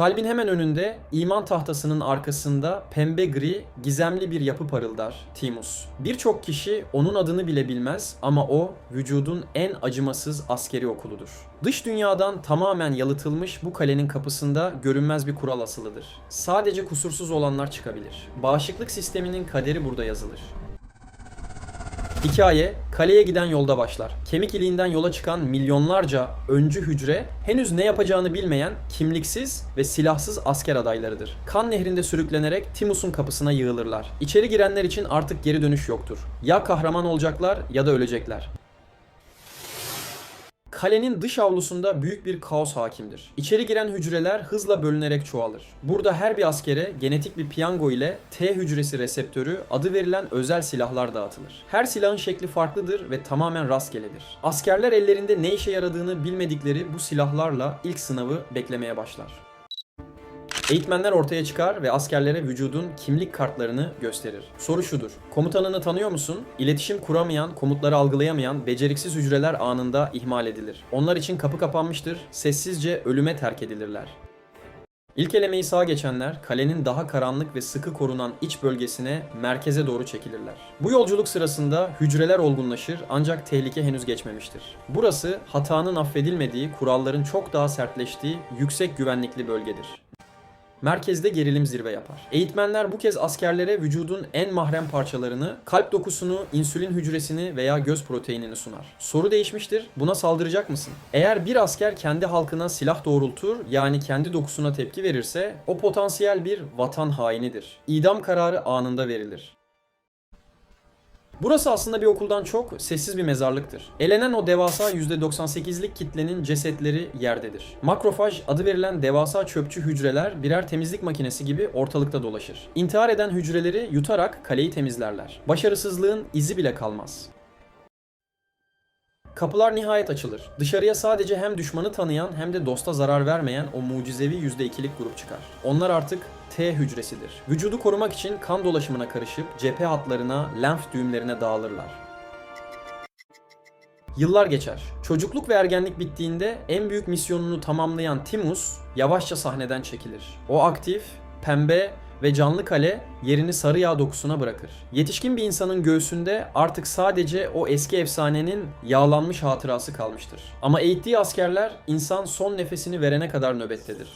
Kalbin hemen önünde iman tahtasının arkasında pembe gri gizemli bir yapı parıldar Timus. Birçok kişi onun adını bile bilmez ama o vücudun en acımasız askeri okuludur. Dış dünyadan tamamen yalıtılmış bu kalenin kapısında görünmez bir kural asılıdır. Sadece kusursuz olanlar çıkabilir. Bağışıklık sisteminin kaderi burada yazılır. Hikaye kaleye giden yolda başlar. Kemik iliğinden yola çıkan milyonlarca öncü hücre henüz ne yapacağını bilmeyen kimliksiz ve silahsız asker adaylarıdır. Kan nehrinde sürüklenerek Timus'un kapısına yığılırlar. İçeri girenler için artık geri dönüş yoktur. Ya kahraman olacaklar ya da ölecekler. Kalenin dış avlusunda büyük bir kaos hakimdir. İçeri giren hücreler hızla bölünerek çoğalır. Burada her bir askere genetik bir piyango ile T hücresi reseptörü adı verilen özel silahlar dağıtılır. Her silahın şekli farklıdır ve tamamen rastgeledir. Askerler ellerinde ne işe yaradığını bilmedikleri bu silahlarla ilk sınavı beklemeye başlar. Eğitmenler ortaya çıkar ve askerlere vücudun kimlik kartlarını gösterir. Soru şudur. Komutanını tanıyor musun? İletişim kuramayan, komutları algılayamayan, beceriksiz hücreler anında ihmal edilir. Onlar için kapı kapanmıştır, sessizce ölüme terk edilirler. İlk elemeyi sağ geçenler kalenin daha karanlık ve sıkı korunan iç bölgesine merkeze doğru çekilirler. Bu yolculuk sırasında hücreler olgunlaşır ancak tehlike henüz geçmemiştir. Burası hatanın affedilmediği, kuralların çok daha sertleştiği yüksek güvenlikli bölgedir. Merkezde gerilim zirve yapar. Eğitmenler bu kez askerlere vücudun en mahrem parçalarını, kalp dokusunu, insülin hücresini veya göz proteinini sunar. Soru değişmiştir. Buna saldıracak mısın? Eğer bir asker kendi halkına silah doğrultur, yani kendi dokusuna tepki verirse, o potansiyel bir vatan hainidir. İdam kararı anında verilir. Burası aslında bir okuldan çok sessiz bir mezarlıktır. Elenen o devasa %98'lik kitlenin cesetleri yerdedir. Makrofaj adı verilen devasa çöpçü hücreler birer temizlik makinesi gibi ortalıkta dolaşır. İntihar eden hücreleri yutarak kaleyi temizlerler. Başarısızlığın izi bile kalmaz. Kapılar nihayet açılır. Dışarıya sadece hem düşmanı tanıyan hem de dosta zarar vermeyen o mucizevi %2'lik grup çıkar. Onlar artık T hücresidir. Vücudu korumak için kan dolaşımına karışıp cephe hatlarına, lenf düğümlerine dağılırlar. Yıllar geçer. Çocukluk ve ergenlik bittiğinde en büyük misyonunu tamamlayan Timus yavaşça sahneden çekilir. O aktif, pembe ve canlı kale yerini sarı yağ dokusuna bırakır. Yetişkin bir insanın göğsünde artık sadece o eski efsanenin yağlanmış hatırası kalmıştır. Ama eğittiği askerler insan son nefesini verene kadar nöbettedir.